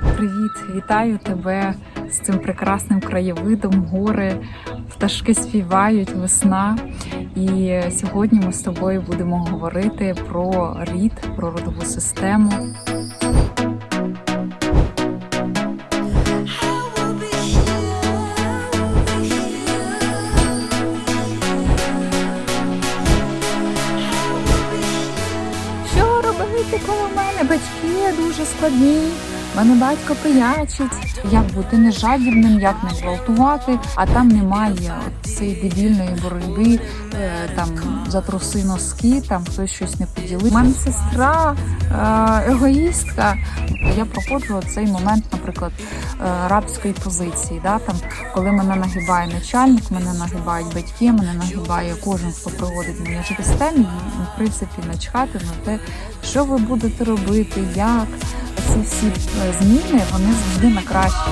Привіт, вітаю тебе з цим прекрасним краєвидом. Гори, пташки співають, весна. І сьогодні ми з тобою будемо говорити про рід, про родову систему. Що робити, коли в мене батьки дуже складні? Мене батько пиячить. Як бути не жадібним, як не гвалтувати, а там немає цієї дебільної боротьби, е, там за труси носки, там хтось щось не поділив. У мене сестра е, егоїстка. Я проходжу цей момент, наприклад, е, рабської позиції. Да? Там, коли мене нагибає начальник, мене нагибають батьки, мене нагибає кожен, хто проводить мене через темі, в принципі, начхати на те, що ви будете робити, як ці всі е, зміни вони завжди на краще.